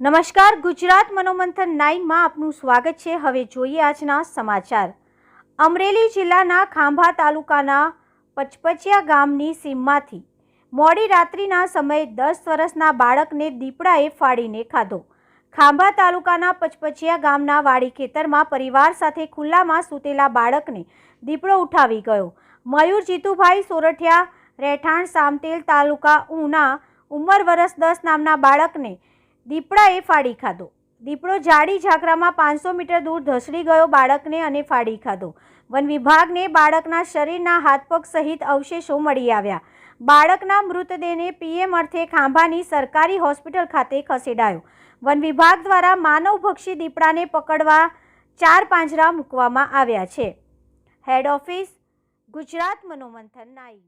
નમસ્કાર, ગુજરાત મનોમંથન નાઇનમાં આપનું સ્વાગત છે. હવે જોઈએ આજના સમાચાર. અમરેલી જિલ્લાના ખાંભા તાલુકાના પચપચિયા ગામની સીમમાંથી મોડી રાત્રિના સમયે દસ વર્ષના બાળકને દીપડાએ ફાડીને ખાધો. ખાંભા તાલુકાના પચપચિયા ગામના વાડી ખેતરમાં પરિવાર સાથે ખુલ્લામાં સૂતેલા બાળકને દીપડો ઉઠાવી ગયો. મયુર જીતુભાઈ સોરઠિયા, રહેઠાણ સામતેલ તાલુકા ઉના, ઉંમર વર્ષ દસ નામના બાળકને દીપડાએ ફાડી ખાધો. દીપડો જાડી ઝાકરામાં પાંચસો મીટર દૂર ધસડી ગયો બાળકને અને ફાડી ખાધો. વન વિભાગને બાળકના શરીરના હાથપગ સહિત અવશેષો મળી આવ્યા. બાળકના મૃતદેહને પીએમ અર્થે ખાંભાની સરકારી હોસ્પિટલ ખાતે ખસેડાયો. વન વિભાગ દ્વારા માનવભક્ષી દીપડાને પકડવા ચાર પાંજરા મૂકવામાં આવ્યા છે. હેડ ઓફિસ, ગુજરાત મનોમંથન નાઈ